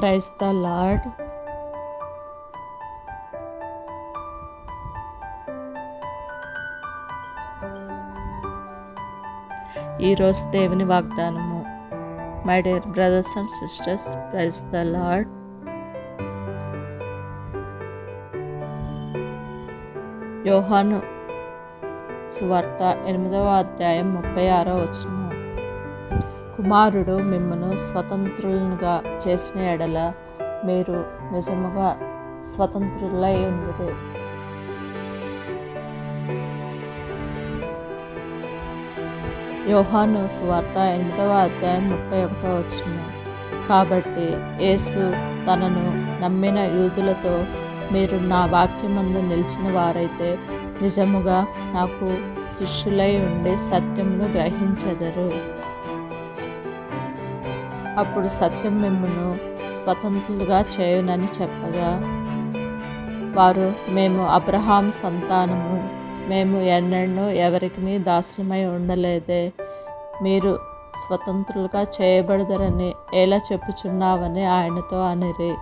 Praise the lord ఈరోజు దేవుని వాగ్దానము. My dear brothers and sisters praise the Lord యోహాను సువార్త ఎనిమిదవ అధ్యాయం ముప్పై ఆరో వచనము. కుమారుడు మిమ్మను స్వతంత్రులుగా చేసిన ఎడల మీరు నిజముగా స్వతంత్రులై ఉందరు. యోహాను సువార్త ఎనిమిదవ అధ్యాయం ముప్పై ఒకటో వచ్చిన కాబట్టి యేసు తనను నమ్మిన యూదులతో మీరు నా వాక్యమందు నిలిచిన వారైతే నిజముగా నాకు శిష్యులై ఉండి సత్యమును గ్రహించెదరు. అప్పుడు సత్యం మిమ్మను స్వతంత్రులుగా చేయునని చెప్పగా వారు మేము అబ్రహాం సంతానము. మేము ఎన్నెన్నో ఎవరికి దాసులమై ఉండలేదే. మీరు స్వతంత్రులుగా చేయబడదరని ఎలా చెప్పుచున్నావని ఆయనతో అనిరి.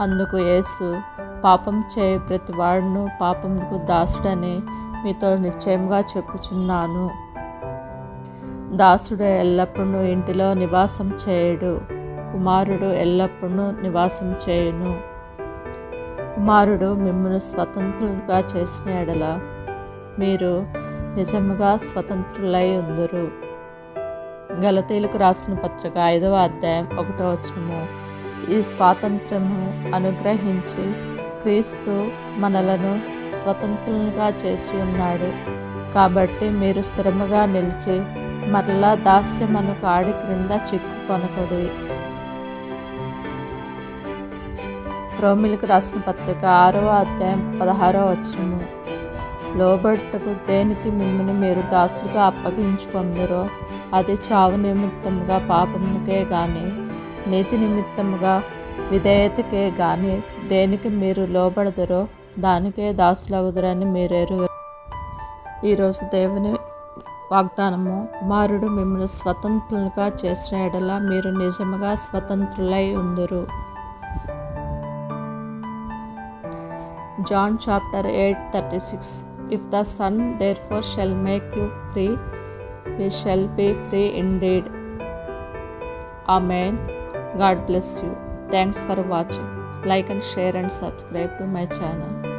అందుకు యేసు పాపం చేయ ప్రతి వాడును పాపముకు దాసుడని మీతో నిశ్చయంగా చెప్పుచున్నాను. దాసుడు ఎల్లప్పుడూ ఇంటిలో నివాసం చేయడు. కుమారుడు ఎల్లప్పుడూ నివాసం చేయును. కుమారుడు మిమ్మల్ని స్వతంత్రులుగా చేసిన ఎడల మీరు నిజముగా స్వతంత్రులై ఉందరు. గలతీలకు రాసిన పత్రిక ఐదవ అధ్యాయం ఒకటో వచనము. ఈ స్వాతంత్రము అనుగ్రహించి క్రీస్తు మనలను స్వతంత్రులుగా చేసి ఉన్నాడు. కాబట్టి మీరు స్థిరముగా నిలిచి మరలా దాస్యమను కాడి క్రింద చిక్కుకొనకుడి రోమిలకు రాసిన పత్రిక ఆరవ అధ్యాయం పదహారవ వచనము. లోబట్టుకు దేనికి మిమ్మల్ని మీరు దాసులుగా అప్పగించుకుందరో అది చావు నిమిత్తముగా పాపమునికే కానీ నీతి నిమిత్తముగా విధేయతకే కానీ దేనికి మీరు లోబడదరో దానికే దాసులగుదరని మీరు ఎరుగ ఈరోజు దేవుని వాగ్దానము కుమారుడు మిమ్మల్ని స్వతంత్రులుగా చేసిన ఎడల మీరు నిజముగా స్వతంత్రులై ఉందరు. John chapter eight thirty six. If the son therefore shall make you free ye shall be free indeed amen God bless you thanks for watching like and share and subscribe to my channel